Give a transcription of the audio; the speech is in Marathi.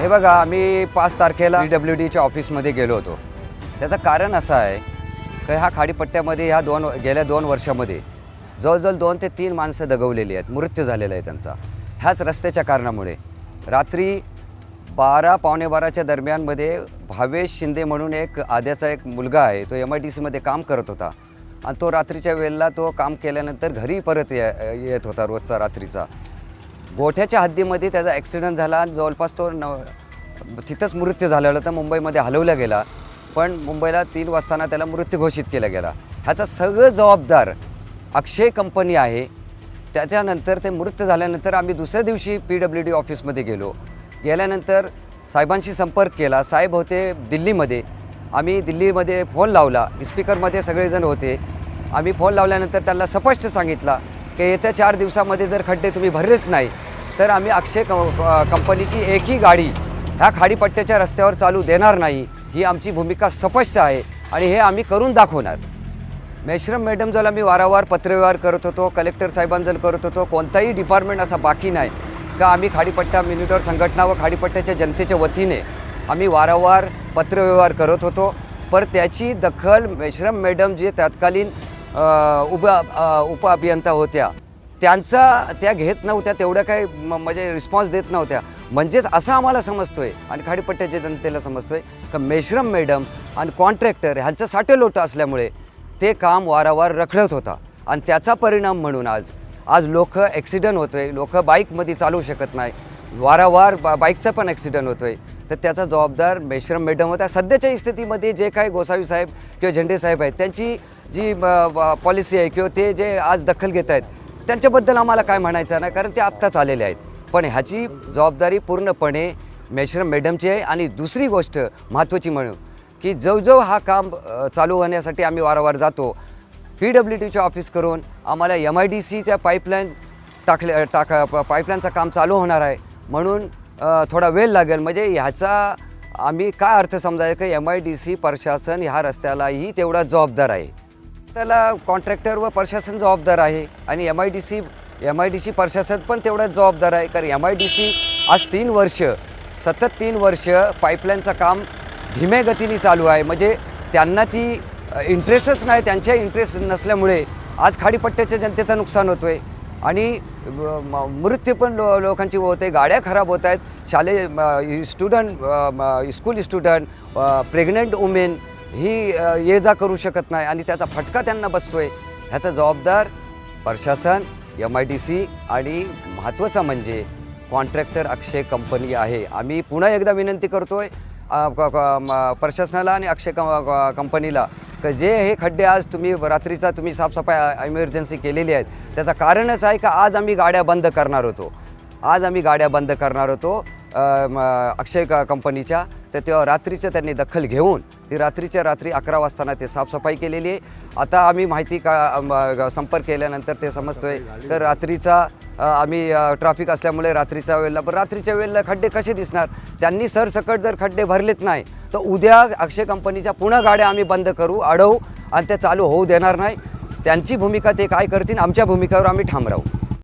हे बघा आम्ही पाच तारखेला डब्ल्यू डीच्या ऑफिसमध्ये गेलो होतो. त्याचं कारण असं आहे की ह्या खाडीपट्ट्यामध्ये ह्या दोन गेल्या दोन वर्षामध्ये जवळजवळ दोन ते तीन माणसं दगवलेली आहेत मृत्यू झालेला आहे त्यांचा. ह्याच रस्त्याच्या कारणामुळे. रात्री बारा पावणे बाराच्या दरम्यानमध्ये भावेश शिंदे म्हणून एक आद्याचा एक मुलगा आहे तो एम आय डी सीमध्ये काम करत होता. आणि तो रात्रीच्या वेळेला तो काम केल्यानंतर घरी परत ये येत होता रोजचा रात्रीचा. गोठ्याच्या हद्दीमध्ये त्याचा ॲक्सिडेंट झाला. आणि जवळपास तो न तिथंच मृत्यू झालेला तर मुंबईमध्ये हलवला गेला. पण मुंबईला तीन वाजताना त्याला मृत्यू घोषित केला गेला. ह्याचा सगळं जबाबदार अक्षय कंपनी आहे. त्याच्यानंतर ते मृत्यू झाल्यानंतर आम्ही दुसऱ्या दिवशी पी डब्ल्यू डी ऑफिसमध्ये गेलो. गेल्यानंतर साहेबांशी संपर्क केला. साहेब होते दिल्लीमध्ये. आम्ही दिल्लीमध्ये फोन लावला. स्पीकरमध्ये सगळेजण होते. आम्ही फोन लावल्यानंतर त्यांना स्पष्ट सांगितला. की येत्या चार दिवसामध्ये जर खड्डे तुम्ही भरलेच नाही तर आम्ही अक्षय कंपनीची एकही गाडी ह्या खाडीपट्ट्याच्या रस्त्यावर चालू देणार नाही ही आमची भूमिका स्पष्ट आहे आणि हे आम्ही करून दाखवणार. मेश्रम मॅडम जर आम्ही वारंवार पत्रव्यवहार करत होतो कलेक्टर साहेबांजल करत होतो कोणताही डिपार्टमेंट असा बाकी नाही का आम्ही खाडीपट्टा मिनिटर संघटना व खाडीपट्ट्याच्या जनतेच्या वतीने आम्ही वारंवार पत्रव्यवहार करत होतो पर त्याची दखल मेश्रम मॅडम जे तत्कालीन उप उप अभियंता होत्या. त्यांचा त्या घेत नव्हत्या तेवढ्या काही म- म्हणजे रिस्पॉन्स देत नव्हत्या. म्हणजेच असं आम्हाला समजतो आहे आणि खाडीपट्ट्याच्या जनतेला समजतो आहे का मेश्रम मॅडम आणि कॉन्ट्रॅक्टर ह्यांचं साटेलोटं असल्यामुळे ते काम वारंवार रखडत होता. आणि त्याचा परिणाम म्हणून आज आज लोक ॲक्सिडंट होतोय लोक बाईकमध्ये चालवू शकत नाही. वारंवार बा बाईकचा पण ॲक्सिडंट होतोय. तर त्याचा जबाबदार मेश्रम मॅडम होता सध्याच्या स्थितीमध्ये जे काही गोसावी साहेब किंवा झेंडे साहेब आहेत त्यांची जी पॉलिसी आहे किंवा ते जे आज दखल घेत आहेत त्यांच्याबद्दल आम्हाला काय म्हणायचं नाही कारण ते आत्ताच आलेले आहेत. पण ह्याची जबाबदारी पूर्णपणे मेश्रम मॅडमची आहे आणि दुसरी गोष्ट महत्त्वाची म्हणू की जवजव हा काम चालू होण्यासाठी आम्ही वारंवार जातो. पी डब्ल्यू टीचे ऑफिस करून आम्हाला एम आय डी सीच्या पाईपलाईन टाकले टाका पाईपलाईनचं काम चालू होणार आहे. म्हणून थोडा वेळ लागेल. म्हणजे ह्याचा आम्ही काय अर्थ समजायचा? की एम आय डी सी प्रशासन ह्या रस्त्यालाही तेवढा जबाबदार आहे. त्याला कॉन्ट्रॅक्टर व प्रशासन जबाबदार आहे आणि M I D C M I D C प्रशासन पण तेवढंच जबाबदार आहे. कारण एम आय डी सी आज तीन वर्ष सतत तीन वर्ष पाईपलाईनचं काम धीम्या गतीने चालू आहे. म्हणजे त्यांना ती इंटरेस्टच नाही त्यांच्या इंटरेस्ट नसल्यामुळे आज खाडीपट्ट्याच्या जनतेचं नुकसान होतो आहे आणि म- मृत्यू पण लो लोकांची होते गाड्या खराब होत आहेत. शालेय student school student pregnant women ही ये जा करू शकत नाही आणि त्याचा फटका त्यांना बसतो आहे ह्याचा जबाबदार प्रशासन एम आय डी सी आणि महत्त्वाचा म्हणजे कॉन्ट्रॅक्टर अक्षय कंपनी आहे. आम्ही पुन्हा एकदा विनंती करतोय प्रशासनाला आणि अक्षय कं- कंपनीला का जे हे खड्डे आज तुम्ही रात्रीचा तुम्ही साफसफाई इमर्जन्सी केलेली आहेत. त्याचं कारणच आहे का आज आम्ही गाड्या बंद करणार होतो? आज आम्ही गाड्या बंद करणार होतो अक्षय क कंपनीच्या तर तेव्हा रात्रीचं त्यांनी दखल घेऊन ती रात्रीच्या रात्री अकरा वाजताना ते साफसफाई केलेली आहे. आता आम्ही माहिती का संपर्क केल्यानंतर ते समजतोय. तर रात्रीचा आम्ही ट्रॅफिक असल्यामुळे रात्रीच्या वेळेला पण रात्रीच्या वेळेला खड्डे कसे दिसणार? त्यांनी सरसकट जर खड्डे भरलेत नाही तर उद्या अक्षय कंपनीच्या पुन्हा गाड्या आम्ही बंद करू अडवू आणि ते चालू होऊ देणार नाही. त्यांची भूमिका ते काय करतील आमच्या भूमिकेवर आम्ही ठाम राहू.